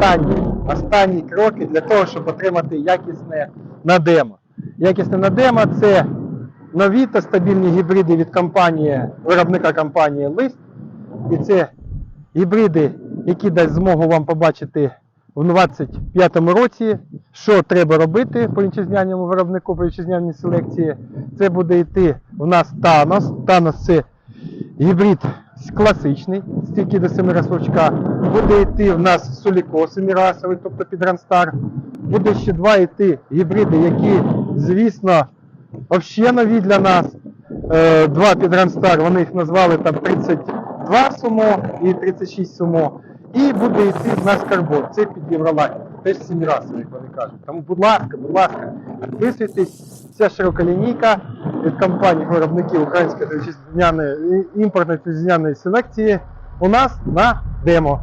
останні, останні кроки для того, щоб отримати якісне на демо. Якісне на демо це нові та стабільні гібриди від компанії, виробника компанії Лист. І це гібриди, які дасть змогу вам побачити в 2025 році, що треба робити по вітчизняному виробнику, по вітчизняній селекції. Це буде йти в нас Танос. Танос це гібрид класичний, стільки до семирасовичка. Буде йти в нас Суліко семирасовий, тобто під Гранстар. Буде ще два йти гібриди, які, звісно, взагалі нові для нас. Е, Два під Гранстар, вони їх назвали там 32 сумо і 36 сумо. І буде йти в нас карбон, це під Євролаті, теж семирасовий, як вони кажуть. Тому, будь ласка, будь ласка, підписуйтесь. Ця широка лінійка від компанії виробників української імпортної вітчизняної селекції у нас на демо.